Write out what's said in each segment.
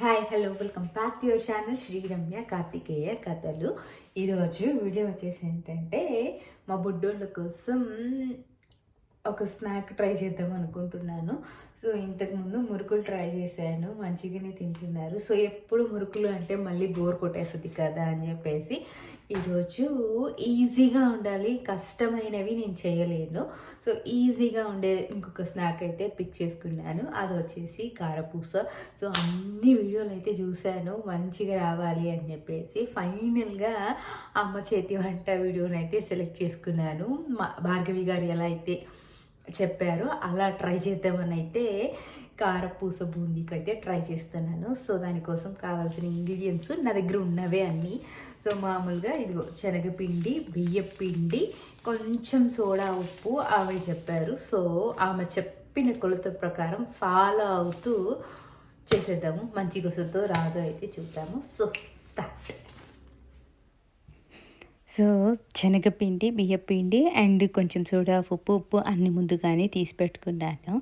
Hi hello welcome back to your channel Sriramya Karthikeya కథలు ఈరోజు video వచ్చేసి ఏంటంటే మా బుడ్డోళ్ళ కోసం ఒక స్నాక్ ట్రై చేద్దాం అనుకుంటున్నాను. సో ఇంతకుముందు మురుకులు ట్రై చేశాను మంచిగానే తింటున్నారు. సో ఎప్పుడు మురుకులు అంటే మళ్ళీ బోర్ కొట్టేస్తుంది కదా అని చెప్పేసి ఈరోజు ఈజీగా ఉండాలి. కష్టమైనవి నేను చేయలేను. సో ఈజీగా ఉండే ఇంకొక స్నాక్ అయితే పిక్ చేసుకున్నాను. అది వచ్చేసి కారపూస. సో అన్ని వీడియోలు అయితే చూశాను. మంచిగా రావాలి అని చెప్పేసి ఫైనల్గా అమ్మ చేతి వంట వీడియోని అయితే సెలెక్ట్ చేసుకున్నాను. మా భార్గవి గారు ఎలా అయితే చెప్పారో అలా ట్రై చేద్దామని అయితే కారపూస బూందీకి అయితే ట్రై చేస్తున్నాను. సో దానికోసం కావాల్సిన ఇంగ్రీడియంట్స్ నా దగ్గర ఉన్నవే అన్నీ సో మామూలుగా ఇదిగో శనగపిండి బియ్యపిండి కొంచెం సోడా ఉప్పు ఆమె చెప్పారు. సో ఆమె చెప్పిన కొలత ప్రకారం ఫాలో అవుతూ చేసేద్దాము. మంచి గుసతో రాదు అయితే చూద్దాము. So start. సో శనగపిండి బియ్యపిండి అండ్ కొంచెం సోడా ఉప్పు ఉప్పు అన్ని ముందుగానే తీసి పెట్టుకున్నాను.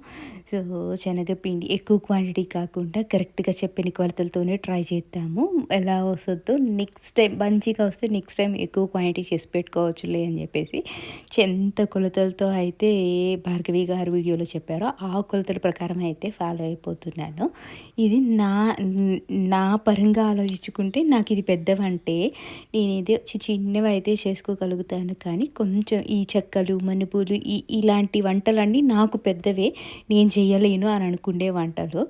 సో శనగపిండి ఎక్కువ క్వాంటిటీ కాకుండా కరెక్ట్గా చెప్పిన కొలతలతోనే ట్రై చేద్దాము. ఎలా వస్తుందో నెక్స్ట్ టైం మంచిగా వస్తే నెక్స్ట్ టైం ఎక్కువ క్వాంటిటీ చేసి పెట్టుకోవచ్చులే అని చెప్పేసి ఎంత కొలతలతో అయితే భార్గవి గారు వీడియోలో చెప్పారో. ఆ కొలతల ప్రకారం అయితే ఫాలో అయిపోతున్నాను. ఇది నా నా పరంగా ఆలోచించుకుంటే నాకు ఇది పెద్దవంటే నేను ఇది చిన్నవి అయితే చేసుకోగలుగుతాను. కానీ కొంచెం ఈ చెక్కలు మనుపులు ఈ ఇలాంటి వంటలన్నీ నాకు పెద్దవే. నేను చేయలేను అని అనుకునే వంటలు.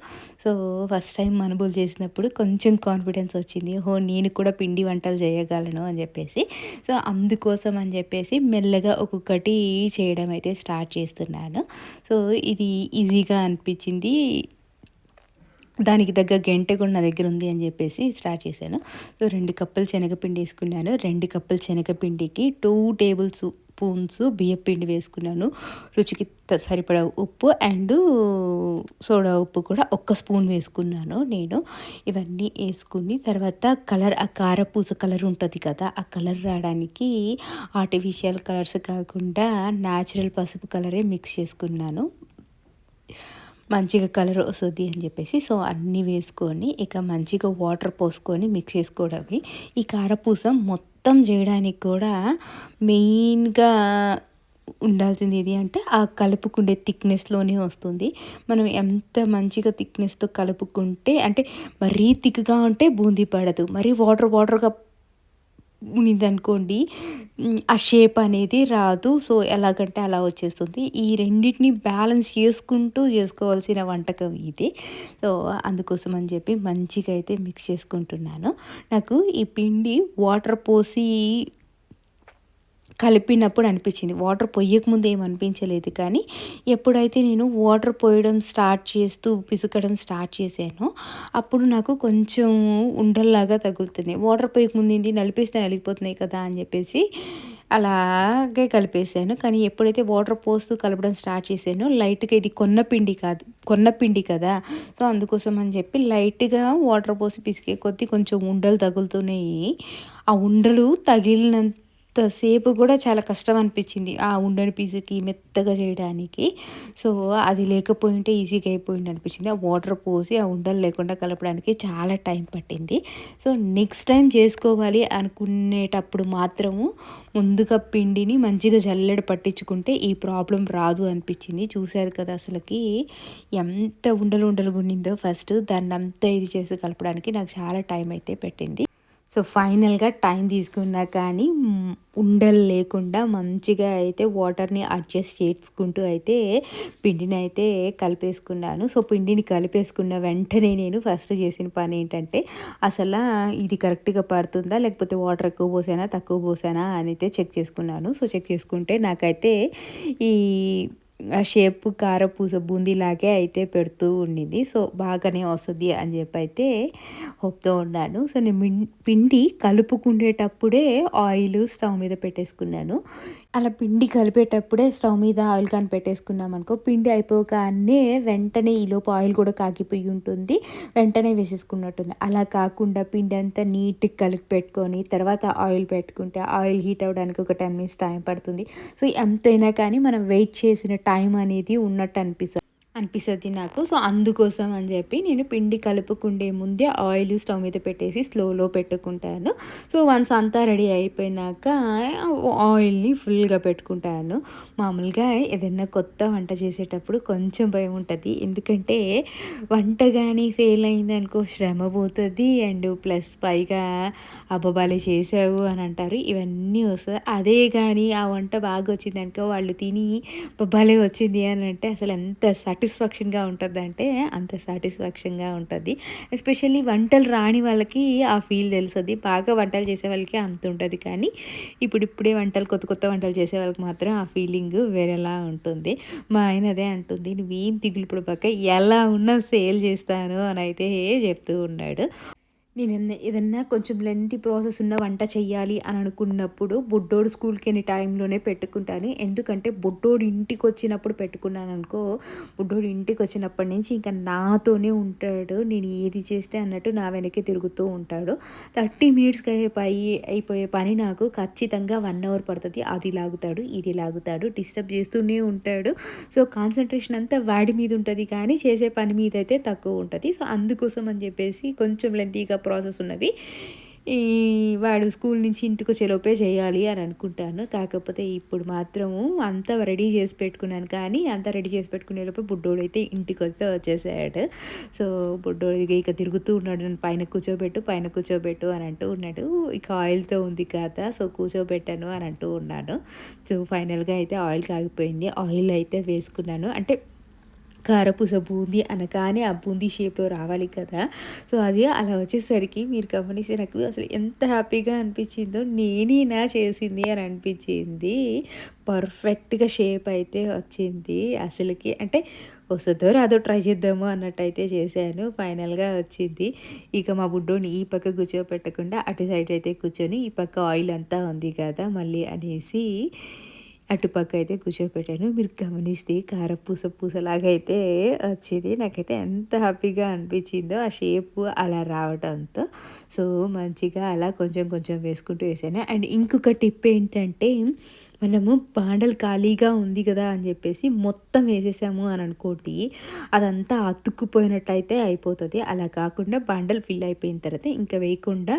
సో ఫస్ట్ టైం మనుబులు చేసినప్పుడు కొంచెం కాన్ఫిడెన్స్ వచ్చింది. హో నేను కూడా పిండి వంటలు చేయగలను అని చెప్పేసి. సో అందుకోసం అని చెప్పేసి మెల్లగా ఒక్కొక్కటి చేయడం అయితే స్టార్ట్ చేస్తున్నాను. సో ఇది ఈజీగా అనిపించింది. దానికి దగ్గర గంట కూడా నా దగ్గర ఉంది అని చెప్పేసి స్టార్ట్ చేశాను. సో రెండు కప్పులు శనగపిండి వేసుకున్నాను. రెండు కప్పులు శనగపిండికి టూ టేబుల్ స్పూన్స్ బియ్యపిండి వేసుకున్నాను. రుచికి సరిపడా ఉప్పు అండ్ సోడా ఉప్పు కూడా ఒక్క స్పూన్ వేసుకున్నాను నేను. ఇవన్నీ వేసుకుని తర్వాత కలర్ ఆ కారపూస కలర్ ఉంటుంది కదా ఆ కలర్ రావడానికి ఆర్టిఫిషియల్ కలర్స్ కాకుండా న్యాచురల్ పసుపు కలరే మిక్స్ చేసుకున్నాను. మంచిగా కలర్ వస్తుంది అని చెప్పేసి సో అన్నీ వేసుకొని ఇక మంచిగా వాటర్ పోసుకొని మిక్స్ చేసుకోవడమే. ఈ కారపూస మొత్తం చేయడానికి కూడా మెయిన్గా ఉండాల్సింది ఏది అంటే ఆ కలుపుకుండే థిక్నెస్లోనే వస్తుంది. మనం ఎంత మంచిగా థిక్నెస్తో కలుపుకుంటే అంటే మరీ థిక్గా ఉంటే బూందీ పడదు. మరీ వాటర్ వాటర్గా అనుకోండి ఆ షేప్ అనేది రాదు. సో ఎలాగంటే అలా వచ్చేస్తుంది. ఈ రెండింటిని బ్యాలెన్స్ చేసుకుంటూ చేసుకోవాల్సిన వంటకం ఇది. సో అందుకోసం అని చెప్పి మంచిగా అయితే మిక్స్ చేసుకుంటున్నాను. నాకు ఈ పిండి వాటర్ పోసి కలిపినప్పుడు అనిపించింది. వాటర్ పొయ్యక ముందు అనిపించలేదు కానీ ఎప్పుడైతే నేను వాటర్ పోయడం స్టార్ట్ చేస్తూ పిసుకడం స్టార్ట్ చేశానో అప్పుడు నాకు కొంచెం ఉండల్లాగా తగులుతున్నాయి వాటర్ పోయకముందు ఏంటి నలిపేస్తే నలిగిపోతున్నాయి కదా అని చెప్పేసి అలాగే కలిపేసాను కానీ ఎప్పుడైతే వాటర్ పోస్తూ కలపడం స్టార్ట్ చేశానో లైట్గా ఇది కొన్న పిండి కాదు కొన్న పిండి కదా. సో అందుకోసం అని చెప్పి లైట్గా వాటర్ పోసి పిసికే కొద్దీ కొంచెం ఉండలు తగులుతున్నాయి. ఆ ఉండలు తగిలినంత సేపు కూడా చాలా కష్టం అనిపించింది ఆ ఉండని పీసుకి మెత్తగా చేయడానికి. సో అది లేకపోయింటే ఈజీగా అయిపోయింది అనిపించింది. ఆ వాటర్ పోసి ఆ ఉండలు లేకుండా కలపడానికి చాలా టైం పట్టింది. సో నెక్స్ట్ టైం చేసుకోవాలి అనుకునేటప్పుడు మాత్రము ముందుగా పిండిని మంచిగా జల్లెడ పట్టించుకుంటే ఈ ప్రాబ్లం రాదు అనిపించింది. చూశారు కదా అసలుకి ఎంత ఉండలు ఉండలు గుండిందో ఫస్ట్ దాన్ని అంతా ఇది చేసి కలపడానికి నాకు చాలా టైం అయితే పెట్టింది. సో ఫైనల్గా టైం తీసుకున్నా కానీ ఉండలు లేకుండా మంచిగా అయితే వాటర్ని అడ్జస్ట్ చేసుకుంటూ అయితే పిండిని అయితే కలిపేసుకున్నాను. సో పిండిని కలిపేసుకున్న వెంటనే నేను ఫస్ట్ చేసిన పని ఏంటంటే అసలు ఇది కరెక్ట్గా పడుతుందా లేకపోతే వాటర్ ఎక్కువ పోసానా తక్కువ పోసానా అని అయితే చెక్ చేసుకున్నాను. సో చెక్ చేసుకుంటే నాకైతే ఈ షేప్ కారపూస బూందీలాగే అయితే పెడుతూ ఉండింది. సో బాగానే వస్తుంది అని చెప్పి అయితే హోప్తో ఉన్నాను. సో నేను పిండి కలుపుకునేటప్పుడే ఆయిల్ స్టవ్ మీద పెట్టేసుకున్నాను. అలా పిండి కలిపేటప్పుడే స్టవ్ మీద ఆయిల్ కానీ పెట్టేసుకున్నాం అనుకో పిండి అయిపోగానే వెంటనే ఈలోపు ఆయిల్ కూడా కాగిపోయి ఉంటుంది. వెంటనే వేసేసుకున్నట్టుంది. అలా కాకుండా పిండి అంతా నీట్గా కలిపి పెట్టుకొని తర్వాత ఆయిల్ పెట్టుకుంటే ఆయిల్ హీట్ అవ్వడానికి ఒక టెన్ మినిట్స్ టైం పడుతుంది. సో ఎంతైనా కానీ మనం వెయిట్ చేసిన టైం అనేది ఉన్నట్టు అనిపిస్తుంది. అనిపిస్తుంది నాకు. సో అందుకోసం అని చెప్పి నేను పిండి కలుపుకుండే ముందే ఆయిల్ స్టవ్ మీద పెట్టేసి స్లోలో పెట్టుకుంటాను. సో వన్స్ అంతా రెడీ అయిపోయినాక ఆయిల్ని ఫుల్గా పెట్టుకుంటాను. మామూలుగా ఏదైనా కొత్త వంట చేసేటప్పుడు కొంచెం భయం ఉంటుంది. ఎందుకంటే వంట కానీ ఫెయిల్ అయిందనుకో శ్రమ పోతుంది అండ్ ప్లస్ పైగా అబ్బబాలే చేసావు అని అంటారు. ఇవన్నీ వస్తుంది. అదే కానీ ఆ వంట బాగా వచ్చిందనుకో వాళ్ళు తిని బొబ్బాలే వచ్చింది అని అంటే అసలు ఎంత సాటిస్ఫాక్షన్గా ఉంటుంది అంటే అంత సాటిస్ఫాక్షన్గా ఉంటుంది. ఎస్పెషల్లీ వంటలు రాని వాళ్ళకి ఆ ఫీల్ తెలుస్తుంది బాగా వంటలు చేసే వాళ్ళకి అంత ఉంటుంది కానీ ఇప్పుడు ఇప్పుడే వంటలు కొత్త కొత్త వంటలు చేసే వాళ్ళకి మాత్రం ఆ ఫీలింగ్ వేరేలా ఉంటుంది. మా ఆయన అదే అంటుంది. నువ్వేం దిగులు పక్క ఎలా ఉన్నా సేల్ చేస్తాను అని అయితే చెప్తూ ఉన్నాడు. నేను ఏదన్నా- కొంచెం లెంతీ ప్రాసెస్ ఉన్న వంట చేయాలి అని అనుకున్నప్పుడు బుడ్డోడు స్కూల్కి వెళ్ళే టైంలోనే పెట్టుకుంటాను. ఎందుకంటే బుడ్డోడు ఇంటికి వచ్చినప్పుడు పెట్టుకున్నాను అనుకో బుడ్డోడు ఇంటికి వచ్చినప్పటి నుంచి ఇంకా నాతోనే ఉంటాడు. నేను ఏది చేస్తే అన్నట్టు నా వెనక్కి తిరుగుతూ ఉంటాడు. థర్టీ మినిట్స్కి అయ్యే పై అయిపోయే పని నాకు ఖచ్చితంగా వన్ అవర్ పడుతుంది. అది లాగుతాడు ఇది లాగుతాడు డిస్టర్బ్ చేస్తూనే ఉంటాడు. సో కాన్సన్ట్రేషన్ అంతా వాడి మీద ఉంటుంది కానీ చేసే పని మీద అయితే తక్కువ ఉంటుంది. సో అందుకోసం అని చెప్పేసి కొంచెం లెంతీగా ప్రాసెస్ ఉన్నవి. ఈ వాడు స్కూల్ నుంచి ఇంటికి వచ్చేలోపే చేయాలి అని అనుకుంటాను. కాకపోతే ఇప్పుడు మాత్రము అంతా రెడీ చేసి పెట్టుకున్నాను కానీ అంతా రెడీ చేసి పెట్టుకునే లోపే బుడ్డోడు అయితే ఇంటికి వస్తే వచ్చేసాడు. సో బుడ్డోడు ఇక తిరుగుతూ ఉన్నాడు. నన్ను పైన కూర్చోబెట్టు పైన కూర్చోబెట్టు అని అంటూ ఉన్నాడు. ఇక ఆయిల్తో ఉంది కదా సో కూర్చోబెట్టాను అని అంటూ ఉన్నాను. సో ఫైనల్గా అయితే ఆయిల్ కాగిపోయింది. ఆయిల్ అయితే వేసుకున్నాను. అంటే కారపూస బూందీ అనగానే ఆ బూందీ షేప్లో రావాలి కదా. సో అది అలా వచ్చేసరికి మీరు గమనిస్తే నాకు అసలు ఎంత హ్యాపీగా అనిపించిందో నేనేనా చేసింది అని అనిపించింది. పర్ఫెక్ట్గా షేప్ అయితే వచ్చింది అసలుకి. అంటే వస్తుందో రాదో ట్రై చేద్దాము అన్నట్టయితే చేశాను. ఫైనల్గా వచ్చింది. ఇక మా బుడ్డోని ఈ పక్క కూర్చోపెట్టకుండా అటు సైడ్ అయితే కూర్చొని ఈ పక్క ఆయిల్ అంతా ఉంది కదా మళ్ళీ అనేసి అటుపక్క అయితే కూర్చోపెట్టాను. మీరు గమనిస్తే కారపూస పూసలాగా అయితే వచ్చింది. నాకైతే ఎంత హ్యాపీగా అనిపించిందో ఆ షేప్ అలా రావడంతో సో మంచిగా అలా కొంచెం కొంచెం వేసుకుంటూ వేసాను. అండ్ ఇంకొక టిప్ ఏంటంటే మనము బాండలు ఖాళీగా ఉంది కదా అని చెప్పేసి మొత్తం వేసేసాము అని అనుకోటి అదంతా అతుక్కుపోయినట్టయితే అయిపోతుంది. అలా కాకుండా బాండలు ఫిల్ అయిపోయిన తర్వాత ఇంకా వేయకుండా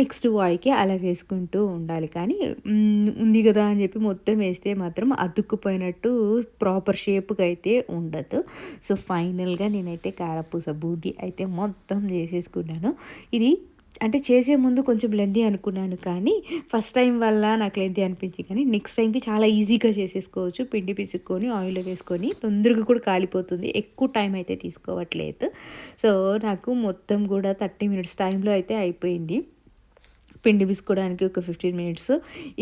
నెక్స్ట్ వాయికి అలా వేసుకుంటూ ఉండాలి. కానీ ఉంది కదా అని చెప్పి మొత్తం వేస్తే మాత్రం అతుక్కుపోయినట్టు ప్రాపర్ షేప్గా అయితే ఉండదు. సో ఫైనల్గా నేనైతే కారపూస బూందీ అయితే మొత్తం చేసేసుకున్నాను. ఇది అంటే చేసే ముందు కొంచెం లెందీ అనుకున్నాను కానీ ఫస్ట్ టైం వల్ల నాకు లెందీ అనిపించి కానీ నెక్స్ట్ టైంకి చాలా ఈజీగా చేసేసుకోవచ్చు. పిండి పిసుక్కొని ఆయిల్ వేసుకొని తొందరగా కూడా కాలిపోతుంది. ఎక్కువ టైం అయితే తీసుకోవట్లేదు. సో నాకు మొత్తం కూడా థర్టీ మినిట్స్ టైంలో అయితే అయిపోయింది. పిండి పిసుకోవడానికి ఒక ఫిఫ్టీన్ మినిట్స్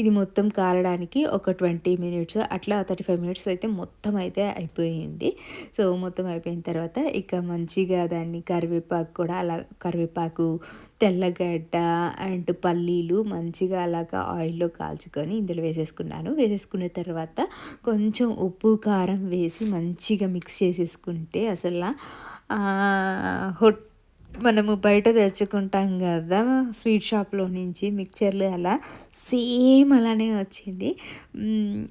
ఇది మొత్తం కాలడానికి ఒక ట్వంటీ మినిట్స్ అట్లా థర్టీ ఫైవ్ మినిట్స్ అయితే మొత్తం అయితే అయిపోయింది. సో మొత్తం అయిపోయిన తర్వాత ఇక మంచిగా దాన్ని కరివేపాకు కూడా అలా కరివేపాకు తెల్లగడ్డ అండ్ పల్లీలు మంచిగా అలాగా ఆయిల్లో కాల్చుకొని ఇందులో వేసేసుకున్నాను. వేసేసుకున్న తర్వాత కొంచెం ఉప్పు కారం వేసి మంచిగా మిక్స్ చేసేసుకుంటే అసలు హొట్ మనము బయట తెచ్చుకుంటాం కదా స్వీట్ షాప్లో నుంచి మిక్చర్లు అలా సేమ్ అలానే వచ్చింది.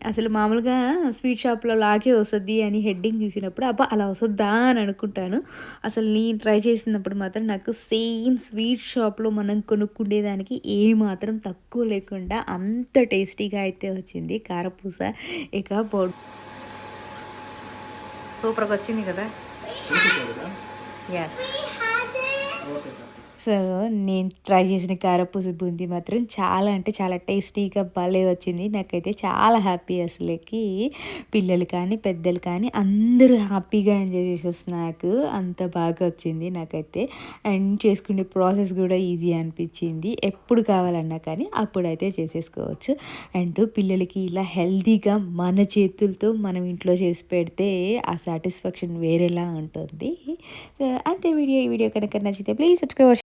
అసలు మామూలుగా స్వీట్ షాప్లో లాగే వస్తుంది అని హెడ్డింగ్ చూసినప్పుడు అబ్బా అలా వస్తుందా అని అనుకుంటాను. అసలు నేను ట్రై చేసినప్పుడు మాత్రం నాకు సేమ్ స్వీట్ షాప్లో మనం కొనుక్కునేదానికి ఏ మాత్రం తక్కువ లేకుండా అంత టేస్టీగా అయితే వచ్చింది కారపూస. ఇక బొడ్ సూపర్గా వచ్చింది కదా? ఎస్ favor, que సో నేను ట్రై చేసిన కారపూస బూందీ మాత్రం చాలా అంటే చాలా టేస్టీగా భలే వచ్చింది. నాకైతే చాలా హ్యాపీ అసలుకి. పిల్లలు కానీ పెద్దలు కానీ అందరూ హ్యాపీగా ఎంజాయ్ చేసే స్నాక్ అంత బాగా వచ్చింది నాకైతే. అండ్ చేసుకునే ప్రాసెస్ కూడా ఈజీ అనిపించింది. ఎప్పుడు కావాలన్నా కానీ అప్పుడైతే చేసేసుకోవచ్చు. అండ్ పిల్లలకి ఇలా హెల్తీగా మన చేతులతో మనం ఇంట్లో చేసి పెడితే ఆ సాటిస్ఫాక్షన్ వేరేలా ఉంటుంది. అంతే వీడియో. ఈ వీడియో కనుక నచ్చితే ప్లీజ్ సబ్స్క్రైబ్